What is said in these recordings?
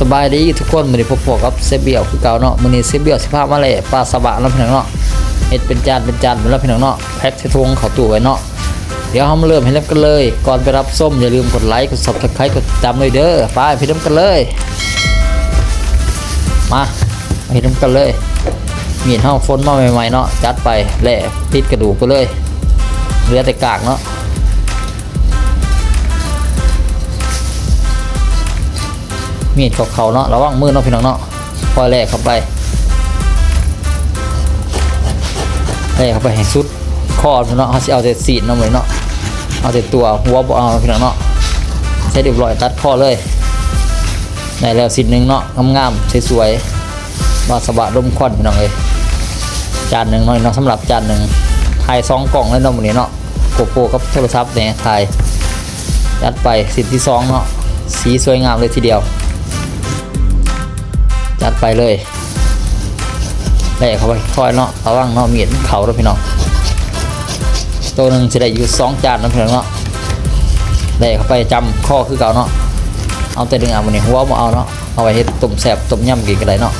สบายดีทุกคนมือนี้พบพวกกับเซเบียวคือเก่าเนาะมือนี้เซเบียวสิพามาแล่ปลาสบะแล้วพี่น้องเนาะเฮ็ดเป็นจานเป็นจานหมดแล้วพี่น้องเนาะแพ็คใส่ถุงเขาตู้ไว้เนาะเดี๋ยวเฮามาเริ่มให้เริ่มกันเลย ก่อนไปรับส้มอย่าลืมกดไลค์กด Subscribe กดติดตามเลยเด้อไปไปเริ่มกันเลย มาไปเริ่มกันเลยมีดเฮาฝนมาใหม่ๆเนาะจัดไปแหล่ติดกระดูกไปเลยเหลือแต่กากเนาะ มีดกับเขาเนาะระวังมือเนาะพี่น้องเนาะปล่อยแลกเข้าไปแลกเข้าไปให้สุดคอพี่น้อเนาะเขาสิเอาแต่สีดเนาะเหมือนเนาะเอาแต่ตัวหัวเอาพี่น้องเนาะใช้เรียบร้อยตัดคอเลยได้แล้วสินหนึ่งเนาะงามๆสวยๆบาสบะดมควันพี่น้องเลยจานหนึ่งเนาะเนาะสำหรับจานหนึ่งถ่ายสองกล่องเลยเนาะมื้อนี้เนาะโกโปรกับโทรศัพท์เนี่ยถ่ายยัดไปสินที่สองเนาะสีสวยงามเลยทีเดียว จัดไปเลยแล่เข้าไปค่อยเนาะระวังเนาะมีดเขาแล้วพี่น้องตัวหนึ่งจะได้อยู่สองจานเนาะพี่น้องเนาะแล่เข้าไปจำข้อคือเก่าเนาะเอาแต่ดึงเอาวันนี้หัวมาเอาเนาะเอาไว้เฮ็ดต้มแซ่บต้มยำกินกันได้เนาะ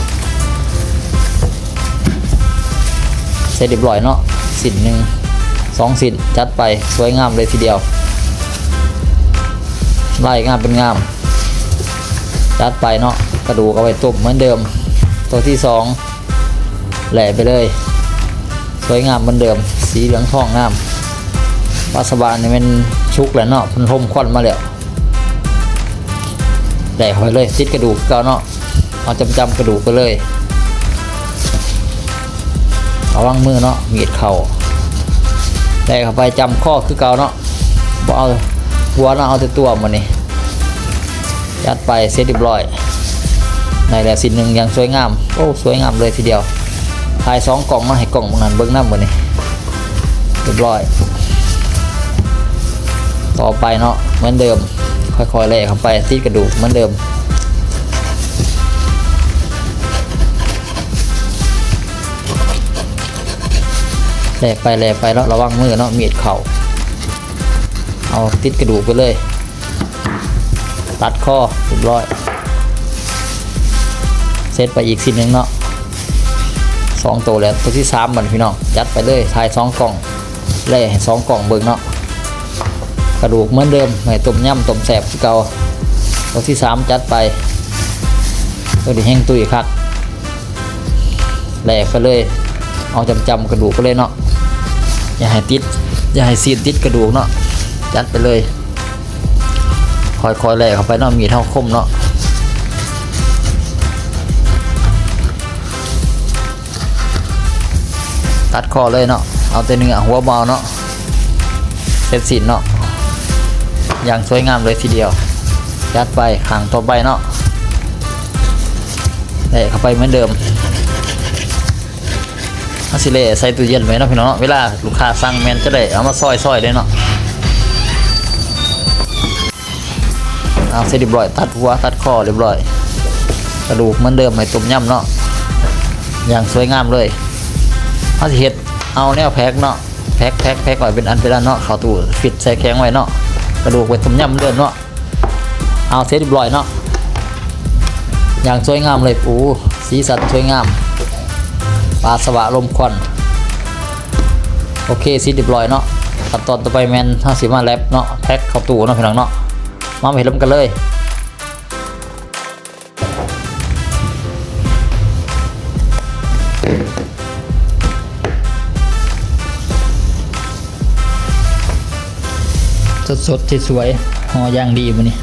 เสร็จเรียบร้อยเนาะสินหนึ่งสองสินจัดไปสวยงามเลยทีเดียวไล่งามเป็นงาม จัดไปเนาะ กระดูกเอาไว้ต้มเหมือนเดิม ตัวที่สองแหล่ไปเลย สวยงามเหมือนเดิม สีเหลืองทองงามปลาสบานนี่เป็นชุกแหล้วเนาะพันทมควันมาแล้วแหล่ไปเลยติดกระดูกก่าเนาะเอาจำจำกระดูกไปเลยเอาวางมือเนาะมีดเข่าแหล่เข้าไปจำข้อคือเก่าเนาะบ่เอาหัวเนาะเอาแต่ตัวมันนี่ยัดไปเสร็จเรียบร้อย ในแล้วสินหนึ่งอย่างสวยงาม โอ้สวยงามเลยทีเดียวถ่ายสองกล่องมาให้กล่องบางนั้นเบิ้งน้าหมดนี่เรียบร้อย ต่อไปเนาะเหมือนเดิม ค่อยๆแล่เข้าไปติดกระดูกเหมือนเดิมแล่ไปแล่ไปแล้วระวังมือเนาะมีดเข่าเอาติดกระดูกไปเลย ตัดข้อเรียบร้อย เซตไปอีกสิหนึ่งเนาะสองตัวแล้วตัวที่สามมันพี่น้องยัดไปเลยถ่ายสองกล่องแล่สองกล่องเบิ่งเนาะกระดูกเหมือนเดิมให้ต้มย่ำต้มแสบคือเก่าตัวที่สามจัดไปตัวที่แห้งตุยคักแหลกไปเลย เอาจำจำๆกระดูกไปเลยเนาะอย่าให้ติดอย่าให้ซีดติดกระดูกเนาะจัดไปเลยค่อยๆแหลกเข้าไปเนาะมีเท่าคมเนาะ ตัดคอเลยเนาะเอาแต่เนื้อหัวเบาเนาะเสร็จสิ้นเนาะอย่างสวยงามเลยทีเดียวยัดไปขางต่อไปเนาะแหลกเข้าไปเหมือนเดิมอาสิเล่ใส่ตู้เย็นไว้เนาะพี่น้องเวลาลูกค้าสั่งแมนจะได้เอามาซอยๆเลยเนาะเอาเสร็จเรียบร้อยตัดหัวตัดคอเรียบร้อยกระดูกเหมือนเดิมให้ต้มยำเนาะอย่างสวยงามเลย เอาสิเฮ็ดเอาแนวแพ็คเนาะแพ็คแพ็คแพ็คไว้เป็นอันเป็นอันเนาะเข้าตู้ฟิตใส่แข็งไว้เนาะกระดูกไว้ต้มยำเหมือนเดิมเนาะเอาเสร็จเรียบร้อยเนาะอย่างสวยงามเลยปูสีสันสวยงามปลาสวะลมควันโอเคเสร็จเรียบร้อยเนาะขั้นตอนต่อไปแมนห้าสิบมาแลบเนาะแพ็คเข้าตู้เนาะพี่น้องเนาะมาเห็นลมกันเลย สดสดๆสวยๆห่อย่างดีมันนี่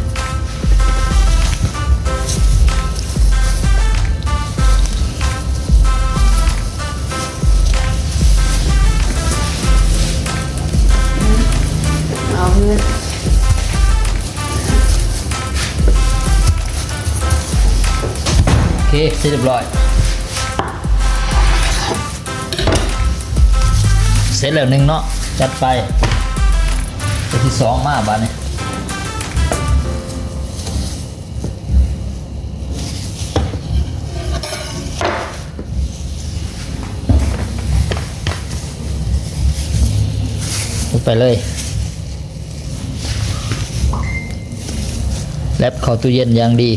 เอาเงินโอเคเสร็จเรียบร้อย เสร็จแล้วหนึ่งเนาะจัดไป ตัวที่สองมาบ้านนี้ลงไปเลย แลบเข้าตู้เย็นอย่างดี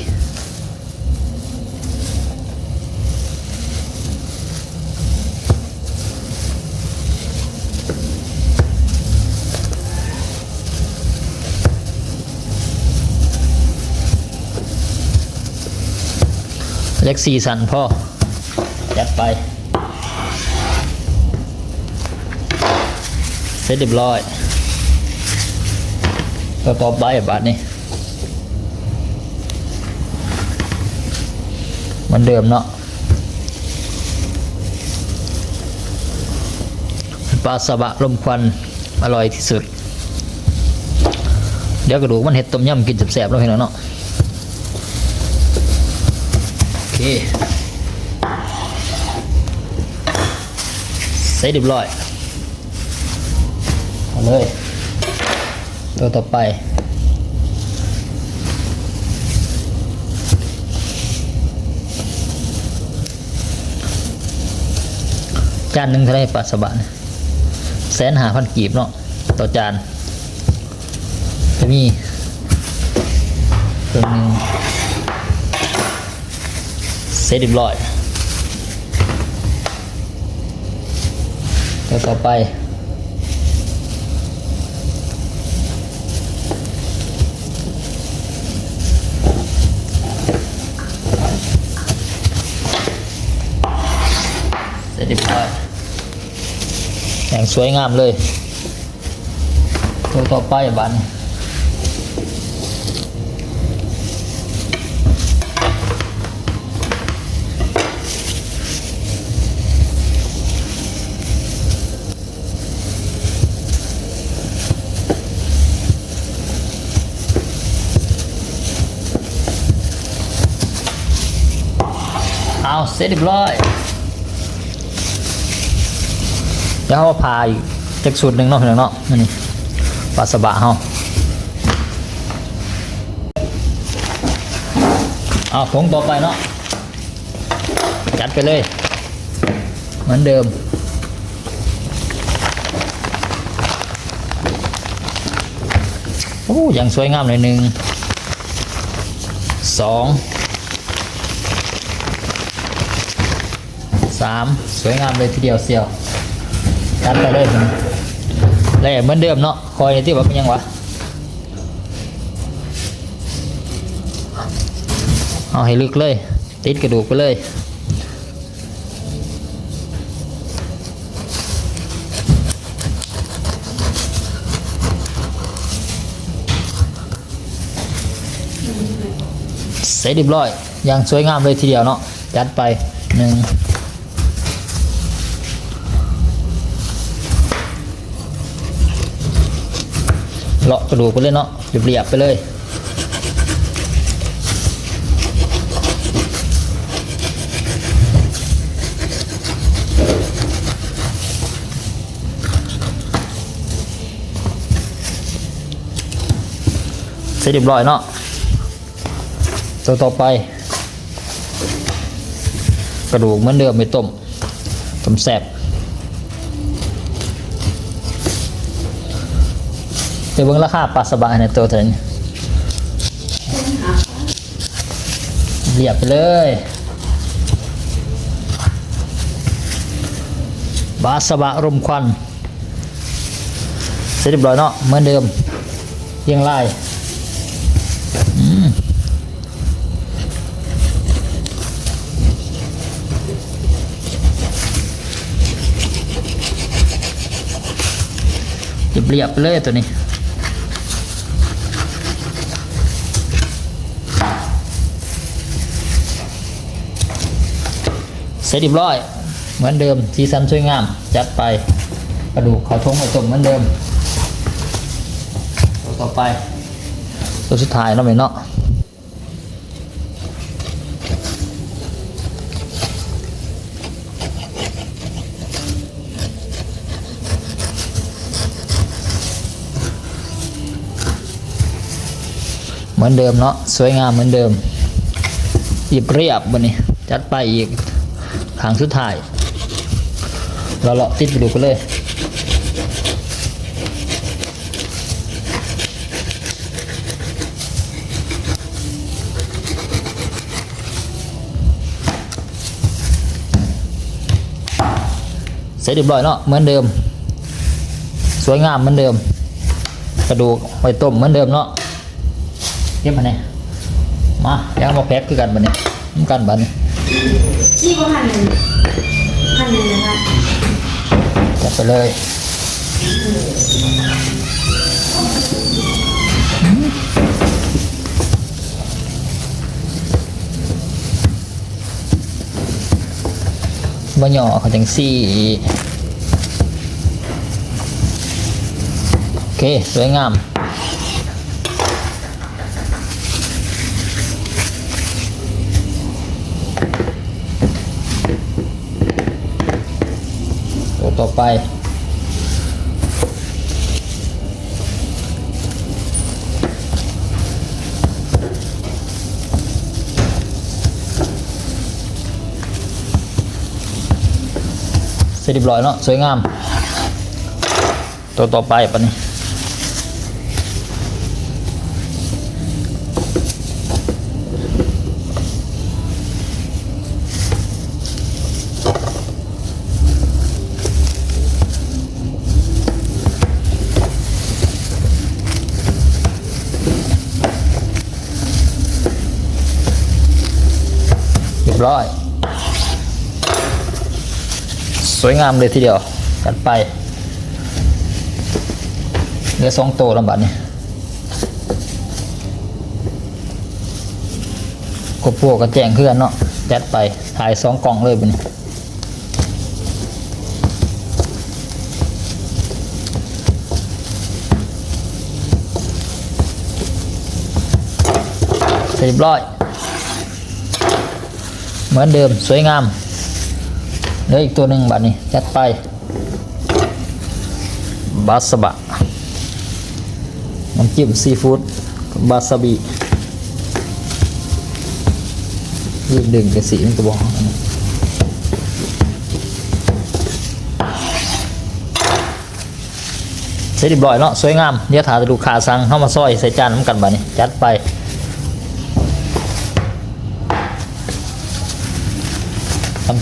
เล็กสี่สันพ่อยัดไป เสร็จเรียบร้อยก็ต่อไปบาทนี้เหมือนเดิมเนาะปลาสบะลมควัน อร่อยที่สุด เดี๋ยวกระดูกมันเห็ดต้มยำกินแสบๆแล้วเห็นแล้วเนาะ เสร็จเรียบร้อยเอาเลย ตัวต่อไปจานหนึ่งเท่าไรปลาสบะเนี่ยแสนหาพันกีบเนาะต่อจานจะมีเครื่องหนึง เสร็จเรียบร้อยตัวต่อไปเสร็จเรียบร้อยอย่างสวยงามเลย ตัวต่อไปบัน เอาเสร็จเรียบร้อยเดี๋ยวเขาพาอีกจักสูตรหนึ่งเนาะพี่น้องเนาะอันนี่ปลาสบะเฮาเอาผงต่อไปเนาะจัดไปเลย เหมือนเดิมโอ้ยังสวยงามเลยหนึ่งสอง สามสวยงามเลยทีเดียวเสียวจัดไปเลยผมแล้วเหมือนเดิมเนาะคอยที่ว่าเป็นยังวะเอาให้ลึกเลย ติดกระดูกไปเลยเสร็จเรียบร้อยอย่างสวยงามเลยทีเดียวเนาะจัดไปหนึ่ง เลาะกระดูกไปเลยเนาะเรียบๆไปเลยเสร็จเรียบร้อยเนาะตัวต่อไป กระดูกเหมือนเดิมไม่ต้มต้มแซ่บ เดี๋ยวเบิ่งราคาปลาสบายในตัวเท่านี้เรียบไปเลยบาสบะรมควันเสร็จเรียบร้อยเนาะเหมือนเดิมเรียังไล่อืมเรียบไปเลยตัวนี้ ร็จเรียบร้อย เหมือนเดิมสีสันสวยงาม จัดไปกระดูกเขาทงไข่ต้มเหมือนเดิมตัวต่อไป ตัวสุดท้ายเนาะแม่เนาะเหมือนเดิมเนาะสวยงามเหมือนเดิมเรียบเรียบวันนี้ จัดไปอีก ขางสุดท้ายเราเลาะติดไปดูกันเลยเสร็จเรียบร้อยเนาะเหมือนเดิม สวยงามเหมือนเดิม กระดูกไว้ต้มเหมือนเดิมเนาะเก็บมาเนี่ยมาย่างมาแพ็คคือกันบันนี้น้ำกันบัดนนี่ก็ พันหนึ่งพันหนึ่งนะคะจัดไปเลยบ่หย่อเขาจังซี่ โอเค สวยงาม ต่อไป เสร็จเรียบร้อยเนาะสวยงาม ตัวต่อไปปะนี่ ร้อย สวยงามเลยทีเดียวจัดไปเหลือสองโตลำบัดนี่กบพวกกระแจงเพื่อนเนาะจัดไปถ่ายสองกล่องเลยบัดนี้เสร็จเรียบร้อย เหมือนเดิมสวยงามเหลืออีกตัวหนึ่งบัดนี้จัดไปบาสบะน้ำจิ้มซีฟู้ดบาสบิยืดดึงกระสีมันกระบอกอันนี้เสร็จเรียบร้อยเนาะสวยงามเดี๋ยวถาจะดูขาสั่งเข้ามาซอยใส่จานน้ำกันบัดนี้ จัดไป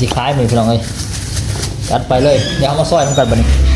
สิคล้ายมือพี่น้องเอ้ยจัดไปเลยเดี๋ยวเอามาซอยมันกันบัดนี้